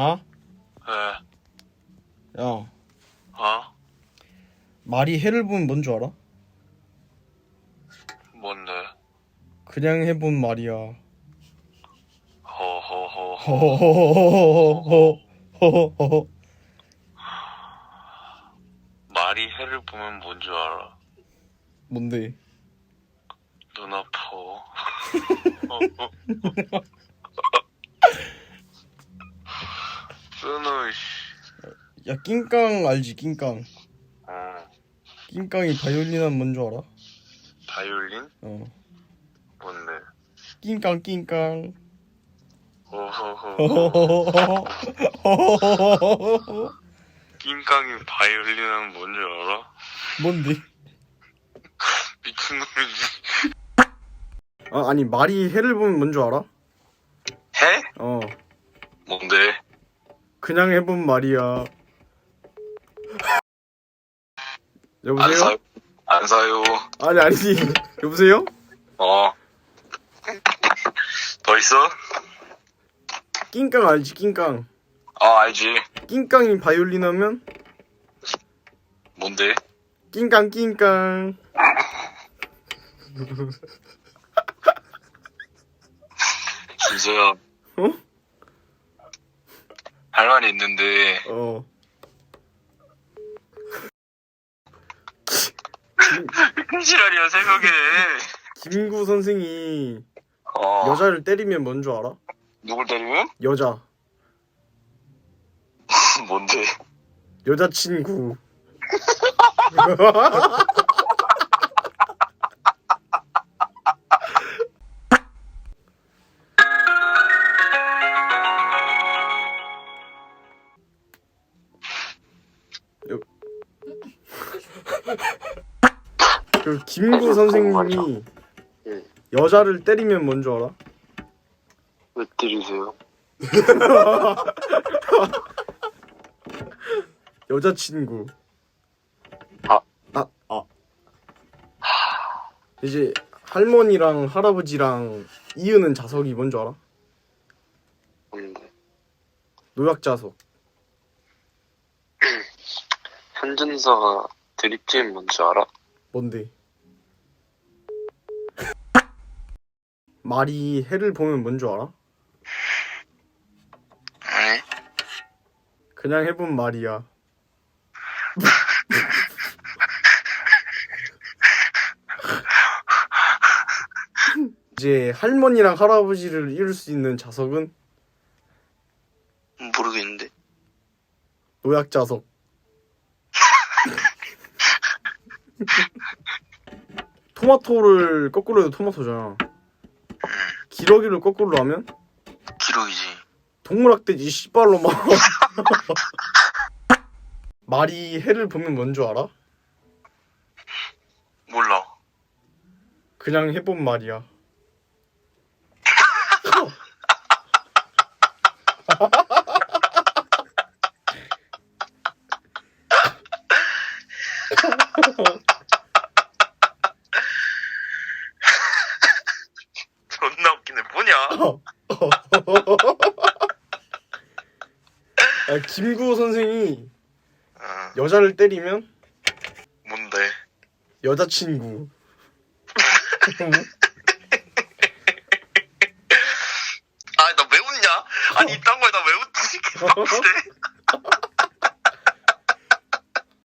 자, 왜? 야, 어? 말이 해를 보면 뭔 줄 알아? 뭔데? 그냥 해본 말이야. 허허허. 호호호호호호호호호호. 말이 해를 보면 뭔 줄 알아? 뭔데? 눈 아파. 야 낑깡 알지 낑깡 어, 낑깡이 바이올린 하면 뭔 줄 알아? 바이올린? 어 뭔데? 낑깡 낑깡 낑깡이 바이올린 하면 뭔줄 알아? 뭔데? 미친놈이지. 아 아니 말이 해를 보면 뭔 줄 알아? 해? 어 뭔데? 그냥 해본 말이야 안 여보세요? 사요. 안 사요. 아니 아니 여보세요? 어. 더 있어? 낑깡 알지 낑깡. 어, 알지. 낑깡이 바이올린 하면 뭔데? 낑깡 낑깡. 진서야. 어? 할 말이 있는데, 어. 큰 시간이야, 새벽에. 김구 선생이 어. 여자를 때리면 뭔 줄 알아? 누굴 때리면? 여자. 뭔데? 여자친구. 그 김구 선생님이 응. 여자를 때리면 뭔 줄 알아? 왜 때리세요? 여자친구. 아. 아, 아. 이제 할머니랑 할아버지랑 이으는 자석이 뭔 줄 알아? 뭔데? 노약자석. 현준서가 드립팀 뭔지 알아? 뭔데? 말이 해를 보면 뭔 줄 알아? 아니. 그냥 해본 말이야. 이제 할머니랑 할아버지를 이룰 수 있는 자석은 모르겠는데. 노약 자석. 토마토를 거꾸로 해도 토마토잖아. 기러기를 거꾸로 하면 기록이지. 동물학대지 씨발로 막. 말이 해를 보면 뭔 줄 알아? 몰라. 그냥 해본 말이야. 존나 웃기네. 뭐냐? 아, 김구호 선생이 어, 여자를 때리면 뭔데? 여자친구. 아, 나 왜 웃냐? 아니, 이딴 거에 나 왜 웃지?